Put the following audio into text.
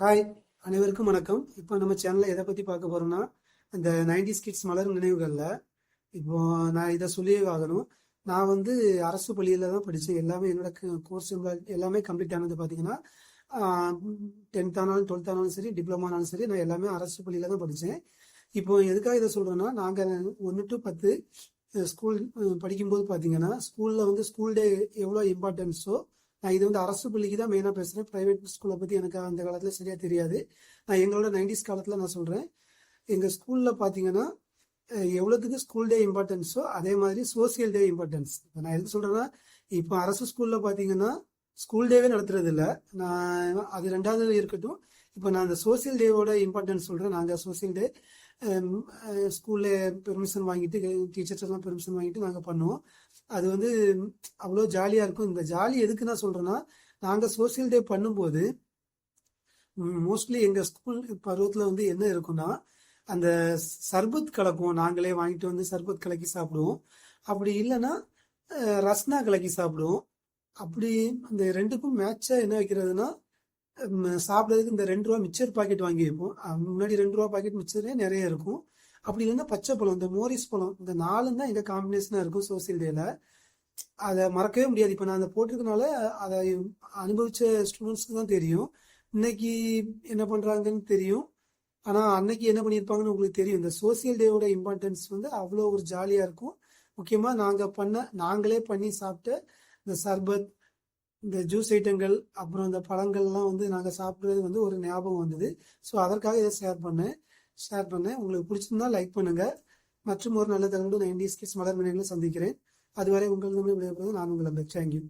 Hi அனைவருக்கும் வணக்கம். இப்போ நம்ம சேனல்ல எதை பத்தி பார்க்க போறோம்னா இந்த நைன்டி கிட்ஸ் மலர் நினைவுகள்ல இப்போ நான் இதை சொல்லியே ஆகணும். நான் வந்து அரசு பள்ளியில தான் படித்தேன் எல்லாமே என்னோட கோர்ஸ் எல்லாமே கம்ப்ளீட் ஆனது பார்த்தீங்கன்னா டென்த் ஆனாலும் டுவெல்த் ஆனாலும் சரி டிப்ளமா ஆனாலும் சரி நான் எல்லாமே அரசு பள்ளியில தான் படித்தேன் இப்போ எதுக்காக இதை சொல்றேன்னா நாங்கள் ஒன்று டு பத்து ஸ்கூல் படிக்கும்போது பார்த்தீங்கன்னா ஸ்கூலில் வந்து ஸ்கூல் டே எவ்வளோ இம்பார்ட்டன்ஸோ நான் இது வந்து அரசு பள்ளிக்கு தான் மெயினாக பேசுகிறேன் ப்ரைவேட் ஸ்கூலை பற்றி எனக்கு அந்த காலத்தில் சரியாக தெரியாது. நான் எங்களோட நைன்டிஸ் காலத்தில் நான் சொல்கிறேன் எங்கள் ஸ்கூலில் பார்த்தீங்கன்னா எவ்வளோத்துக்கு ஸ்கூல் டே இம்பார்ட்டன்ஸோ அதே மாதிரி சோசியல் டே இம்பார்ட்டன்ஸ் இப்போ நான் எதுக்கு சொல்கிறேன்னா இப்போ அரசு ஸ்கூலில் பார்த்தீங்கன்னா ஸ்கூல் டேவே நடத்துறது இல்லை நான் அது ரெண்டாவது இருக்கட்டும். இப்போ நான் அந்த சோசியல் டேவோட இம்பார்ட்டன்ஸ் சொல்கிறேன் நாங்கள் சோசியல் டே ஸ்கூலில் பெர்மிஷன் வாங்கிட்டு டீச்சர்ஸ் எல்லாம் பெர்மிஷன் வாங்கிட்டு நாங்கள் பண்ணுவோம். அது வந்து அவ்வளோ ஜாலியாக இருக்கும். இந்த ஜாலி எதுக்கு நான் சொல்கிறேன்னா நாங்கள் சோசியல் டே பண்ணும்போது மோஸ்ட்லி எங்கள் ஸ்கூல் பருவத்தில் வந்து என்ன இருக்குன்னா அந்த சர்பத் கலக்கும் நாங்களே வாங்கிட்டு வந்து சர்பத் கலக்கி சாப்பிடுவோம். அப்படி இல்லைன்னா ரஸ்னா கலக்கி சாப்பிடுவோம். அப்படி அந்த ரெண்டுக்கும் மேட்சாக என்ன வைக்கிறதுனா சாப்பிட்றதுக்கு இந்த ரெண்டு ரூபா மிச்சர் பாக்கெட் வாங்கி வைப்போம் முன்னாடி ரெண்டு ரூபா பாக்கெட் மிச்சரே நிறைய இருக்கும். அப்படி இல்லைன்னா பச்சை பழம் இந்த மோரிஸ் பழம் இந்த நாலும் தான் எங்கள் காம்பினேஷனாக இருக்கும் சோசியல் டேல அதை மறக்கவே முடியாது. இப்போ நான் அதை போட்டிருக்கனால அதை அனுபவிச்ச ஸ்டூடெண்ட்ஸ்க்கு தான் தெரியும். இன்னைக்கு என்ன பண்ணுறாங்கன்னு தெரியும். ஆனால் அன்னைக்கு என்ன பண்ணியிருப்பாங்கன்னு உங்களுக்கு தெரியும். இந்த சோசியல் டேவோட இம்பார்ட்டன்ஸ் வந்து அவ்வளோ ஒரு ஜாலியாக இருக்கும். முக்கியமாக நாங்கள் பண்ண நாங்களே பண்ணி சாப்பிட்ட இந்த சர்பத் இந்த ஜூஸ் ஐட்டங்கள் அப்புறம் இந்த பழங்கள்லாம் வந்து நாங்கள் சாப்பிட்றது வந்து ஒரு ஞாபகம் வந்தது. ஸோ அதற்காக இதை ஷேர் பண்ணேன். ஷேர் பண்ணேன். உங்களுக்கு பிடிச்சிருந்தா லைக் பண்ணுங்கள் மற்றும் ஒரு நல்ல தகவலும் நைன்டி ஸ்கிட்ஸ் மலர் மணிகளை சந்திக்கிறேன். அதுவரை உங்கள் விடைபெறுவது நான் உங்கள் அந்த தேங்க்யூ